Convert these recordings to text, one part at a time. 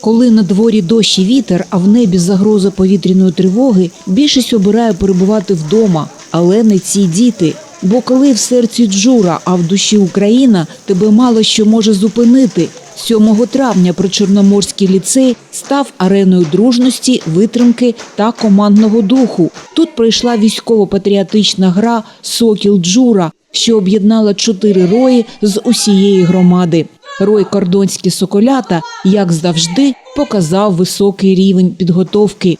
Коли на дворі дощ і вітер, а в небі загроза повітряної тривоги, більшість обирає перебувати вдома, але не ці діти. Бо коли в серці Джура, а в душі Україна, тебе мало що може зупинити. 7 травня Причорноморський ліцей став ареною дружності, витримки та командного духу. Тут пройшла військово-патріотична гра Сокіл Джура, що об'єднала чотири рої з усієї громади. Рой Кордонські соколята, як завжди, показав високий рівень підготовки.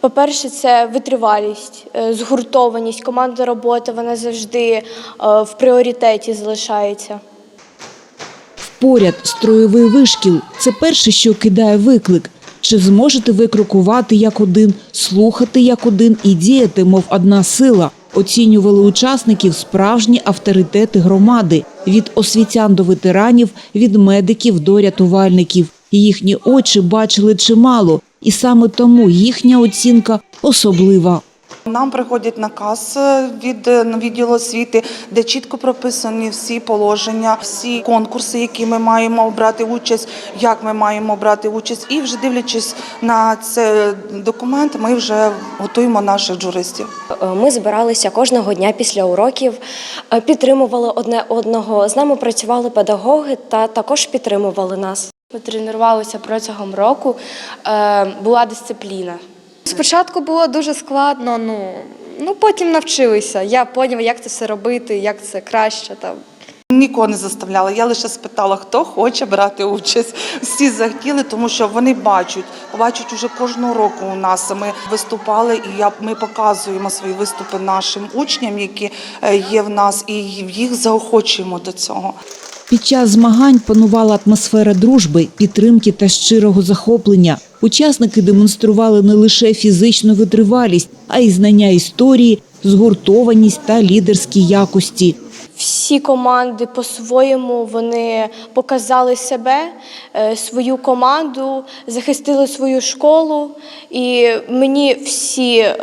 По-перше, це витривалість, е, згуртованість, командна робота, вона завжди е, в пріоритеті залишається. Поряд строєвий вишкіл це перше, що кидає виклик. Чи зможете ви крокувати як один, слухати як один і діяти, мов одна сила? Оцінювали учасників справжні авторитети громади від освітян до ветеранів, від медиків до рятувальників. Їхні очі бачили чимало, і саме тому їхня оцінка особлива. Нам приходять наказ е, від е, відділу освіти, де чітко прописані всі положення, всі конкурси, які ми маємо брати участь, як ми маємо брати участь. І вже дивлячись на цей документ, ми вже готуємо наших журистів. Е, Ми збиралися кожного дня після уроків, е, підтримували одне одного. З нами працювали педагоги та також підтримували нас. Ми тренувалися протягом року, е, була дисципліна. Спочатку було дуже складно, ну, ну потім навчилися. Я поняла, як це все робити, як це краще. Там. Нікого не заставляла. Я лише спитала, хто хоче брати участь. Всі захотіли, тому що вони бачать, бачать уже кожного року у нас. Ми виступали, і я ми показуємо свої виступи нашим учням, які е, є в нас, і їх заохочуємо до цього. Під час змагань панувала атмосфера дружби, підтримки та щирого захоплення. Учасники демонстрували не лише фізичну витривалість, а й знання історії, згуртованість та лідерські якості. Всі команди по-своєму вони показали себе, е, свою команду, захистили свою школу. І мені всі, е,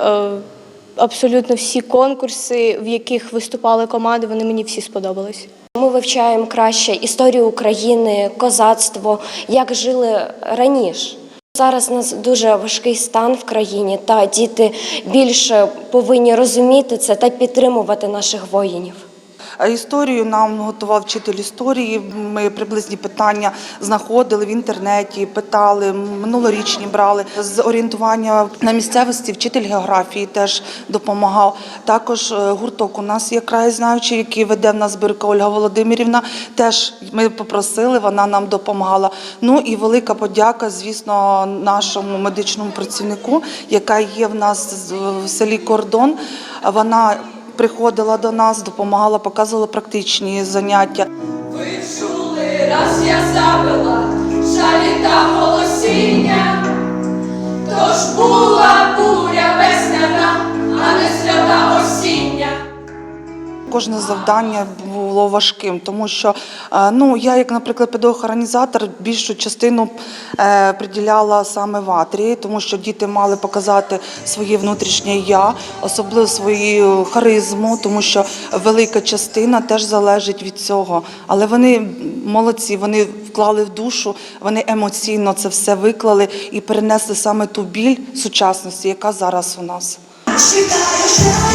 абсолютно всі конкурси, в яких виступали команди, вони мені всі сподобались. Ми вивчаємо краще історію України, козацтво, як жили раніше. Зараз у нас дуже важкий стан в країні, та діти більше повинні розуміти це та підтримувати наших воїнів. Історію нам готував вчитель історії. Ми приблизні питання знаходили в інтернеті, питали, минулорічні брали. З орієнтування на місцевості вчитель географії теж допомагав. Також е, гурток у нас є краєзнавчий, який веде в нас збірка Ольга Володимирівна. Теж ми попросили, вона нам допомагала. Ну і велика подяка, звісно, нашому медичному працівнику, яка є в нас в селі Кордон. Вона приходила до нас, допомагала, показувала практичні заняття. Ви чули, раз я забила жалі та голосіння, тож була буря весняна, а не осіння. Кожне завдання було важким, тому що е, ну я, як, наприклад, педагог-організатор, більшу частину е, приділяла саме ватрі, тому що діти мали показати своє внутрішнє я, особливо свою харизму, тому що велика частина теж залежить від цього. Але вони молодці, вони вклали в душу, вони емоційно це все виклали і перенесли саме ту біль сучасності, яка зараз у нас. Чекаю